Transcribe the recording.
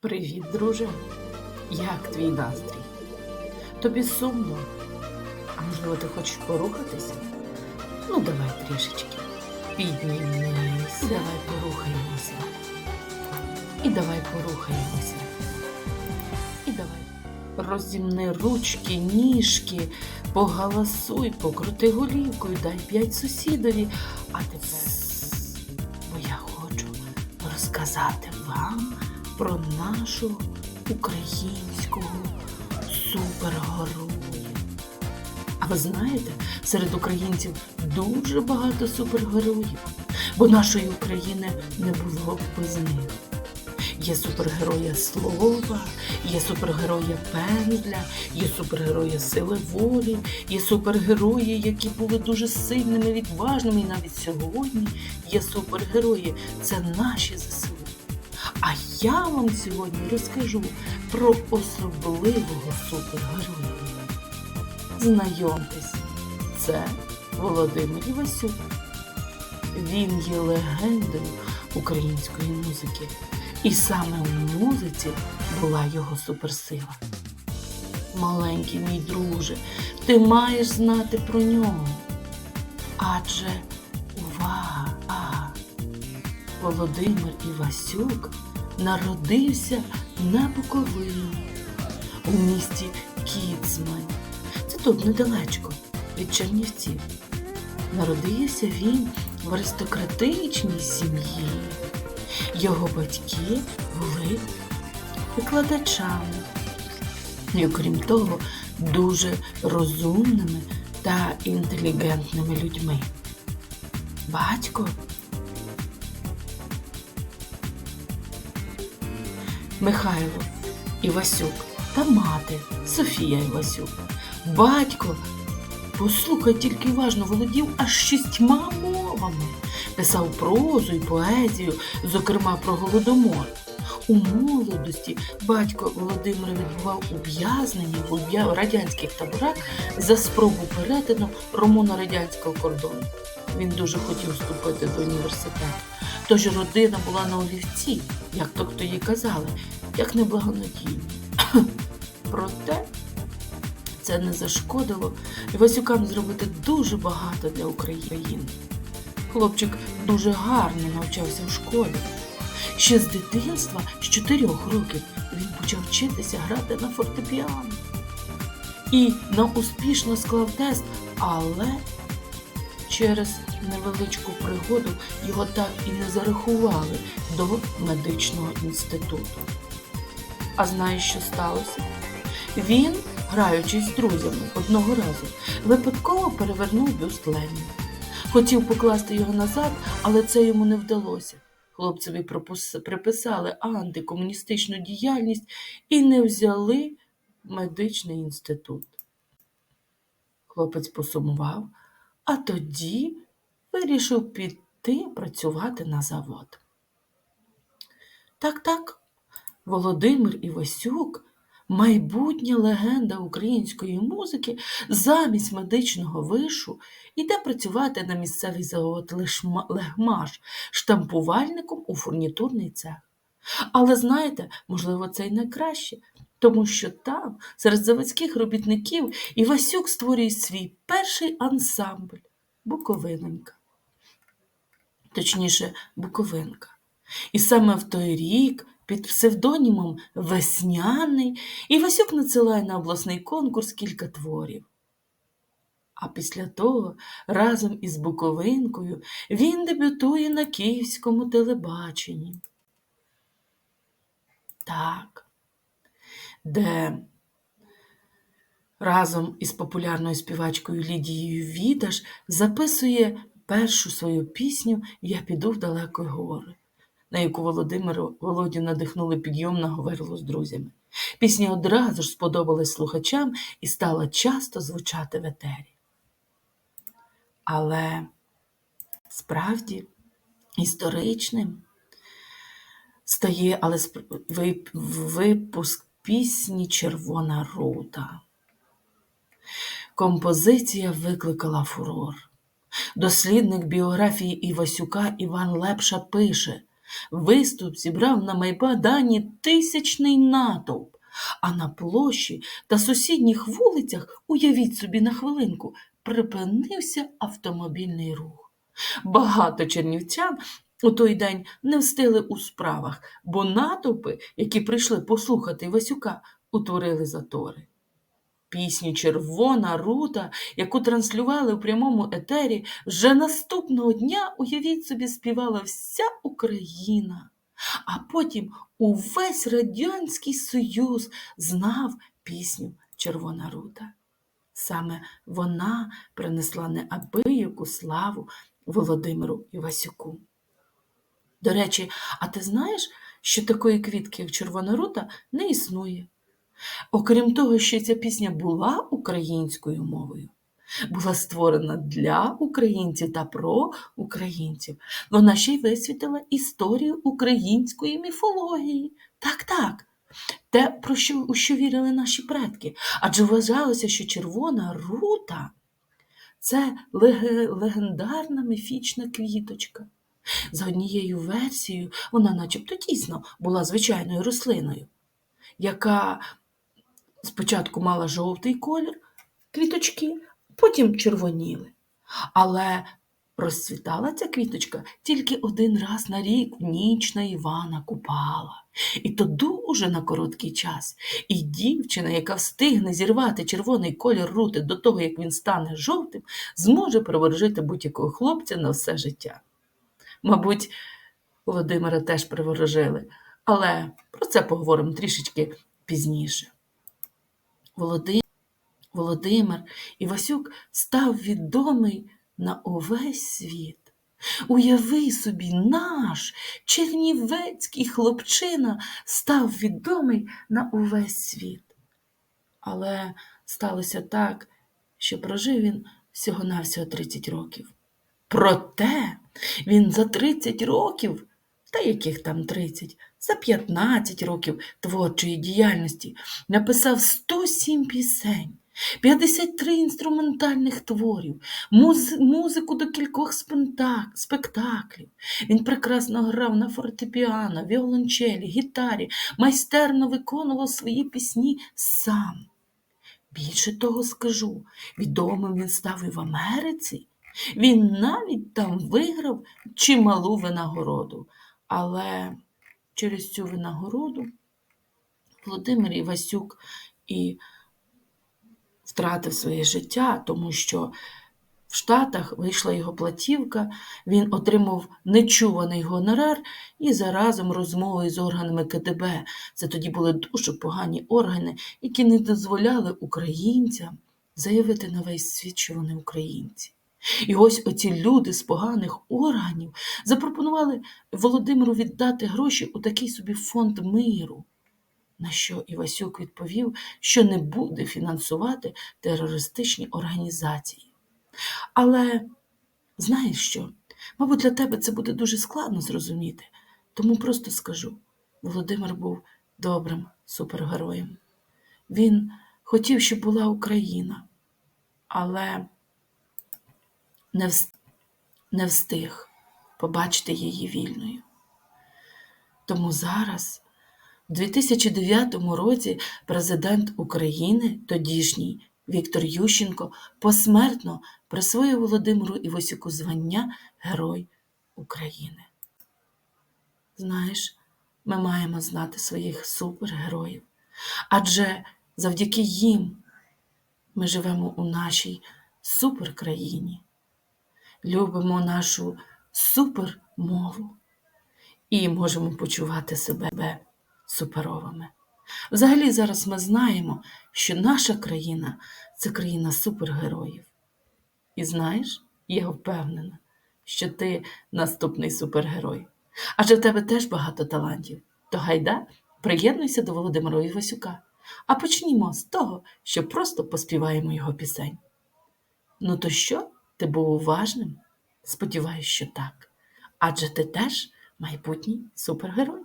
Привіт, друже. Як твій настрій? Тобі сумно? А можливо, ти хочеш порухатися? Ну, давай трішечки. Піднімайся. Давай порухаємося. І давай порухаємося. І давай. Розімни ручки, ніжки, погаласуй, покрути голівкою, дай п'ять сусідові. А тепер, бо я хочу розказати вам про нашого українського супергероя. А ви знаєте, серед українців дуже багато супергероїв, бо нашої України не було б без них. Є супергероя слова, є супергероя пензля, є супергероя сили волі, є супергерої, які були дуже сильними, відважними, і навіть сьогодні є супергерої. Це наші ЗСУ. А я вам сьогодні розкажу про особливого супергероя. Знайомтесь, це Володимир Івасюк. Він є легендою української музики. І саме в музиці була його суперсила. Маленький мій друже, ти маєш знати про нього. Адже увага! Володимир Івасюк народився на Буковині у місті Кіцмань. Це тут недалечко від Чернівців. Народився він в аристократичній сім'ї. Його батьки були викладачами. І окрім того, дуже розумними та інтелігентними людьми. Батько Михайло Івасюк та мати Софія Івасюк. Батько, послухай тільки уважно, володів аж шістьма мовами. Писав прозу і поезію, зокрема про голодомор. У молодості батько Володимира відбував ув'язнення в радянських таборах за спробу перетину румуно-радянського кордону. Він дуже хотів вступити до університету. Тож родина була на олівці, як то хто їй казали, як неблагонадійні. Проте це не зашкодило Івасюкам зробити дуже багато для України. Хлопчик дуже гарно навчався в школі. Ще з дитинства, з чотирьох років, він почав вчитися грати на фортепіано. І на успішно склав тест, але через невеличку пригоду його так і не зарахували до медичного інституту. А знаєш, що сталося? Він, граючись з друзями одного разу, випадково перевернув бюст Леніна. Хотів покласти його назад, але це йому не вдалося. Хлопцеві приписали антикомуністичну діяльність і не взяли медичний інститут. Хлопець посумував, а тоді вирішив піти працювати на завод. Так, так, Володимир Івасюк, майбутня легенда української музики, замість медичного вишу іде працювати на місцевий завод Легмаш штампувальником у фурнітурний цех. Але знаєте, можливо, це й найкраще, тому що там, серед заводських робітників, Івасюк створює свій перший ансамбль Буковинонька. Точніше, Буковинка. І саме в той рік під псевдонімом Весняний Івасюк надсилає на обласний конкурс кілька творів. А після того разом із Буковинкою він дебютує на київському телебаченні. Так, де разом із популярною співачкою Лідією Відаш записує першу свою пісню Я піду в далекі гори, на яку Володимира Володю надихнули підйом на Говерло з друзями. Пісня одразу ж сподобалась слухачам і стала часто звучати в етері. Але справді історичним стає але випуск пісні Червона рута. Композиція викликала фурор. Дослідник біографії Івасюка Іван Лепша пише: Виступ зібрав на Майдані тисячний натовп, а на площі та сусідніх вулицях, уявіть собі на хвилинку, припинився автомобільний рух. Багато чернівчан у той день не встигли у справах, бо натовпи, які прийшли послухати Івасюка, утворили затори. Пісню Червона рута, яку транслювали у прямому етері, вже наступного дня, уявіть собі, співала вся Україна. А потім увесь Радянський Союз знав пісню Червона рута. Саме вона принесла неабияку славу Володимиру Івасюку. До речі, а ти знаєш, що такої квітки, як червона рута, не існує? Окрім того, що ця пісня була українською мовою, була створена для українців та про українців, вона ще й висвітила історію української міфології. Так, так. Те, про що, у що вірили наші предки. Адже вважалося, що червона рута це легендарна міфічна квіточка. За однією версією, вона начебто дійсно була звичайною рослиною, яка спочатку мала жовтий колір квіточки, потім червоніли. Але розцвітала ця квіточка тільки один раз на рік в ніч на Івана Купала. І то дуже на короткий час. І дівчина, яка встигне зірвати червоний колір рути до того, як він стане жовтим, зможе приворожити будь-якого хлопця на все життя. Мабуть, Володимира теж приворожили, але про це поговоримо трішечки пізніше. Володимир, Володимир Івасюк став відомий на увесь світ. Уяви собі, наш чернівецький хлопчина став відомий на увесь світ. Але сталося так, що прожив він всього-навсього 30 років. Проте він за 30 років, та яких там 30, за 15 років творчої діяльності написав 107 пісень, 53 інструментальних творів, муз- музику до кількох спектаклів. Він прекрасно грав на фортепіано, віолончелі, гітарі, майстерно виконував свої пісні сам. Більше того скажу, відомим він став і в Америці. Він навіть там виграв чималу винагороду. Але через цю винагороду Володимир Івасюк і втратив своє життя, тому що в Штатах вийшла його платівка, він отримав нечуваний гонорар і заразом розмови з органами КДБ. Це тоді були дуже погані органи, які не дозволяли українцям заявити на весь світ, що вони українці. І ось оці люди з поганих органів запропонували Володимиру віддати гроші у такий собі фонд миру. На що Івасюк відповів, що не буде фінансувати терористичні організації. Але знаєш що? Мабуть, для тебе це буде дуже складно зрозуміти, тому просто скажу: Володимир був добрим супергероєм. Він хотів, щоб була Україна, але не вс- не встиг побачити її вільною. Тому зараз, у 2009 році, президент України, тодішній Віктор Ющенко, посмертно присвоїв Володимиру Івасюку звання Герой України. Знаєш, ми маємо знати своїх супергероїв, адже завдяки їм ми живемо у нашій суперкраїні, любимо нашу супермову і можемо почувати себе суперовими. Взагалі, зараз ми знаємо, що наша країна це країна супергероїв. І знаєш, я впевнена, що ти наступний супергерой. Адже в тебе теж багато талантів. То гайда, приєднуйся до Володимира Івасюка. А почнімо з того, що просто поспіваємо його пісень. Ну то що, ти був уважним? Сподіваюсь, що так. Адже ти теж майбутній супергерой.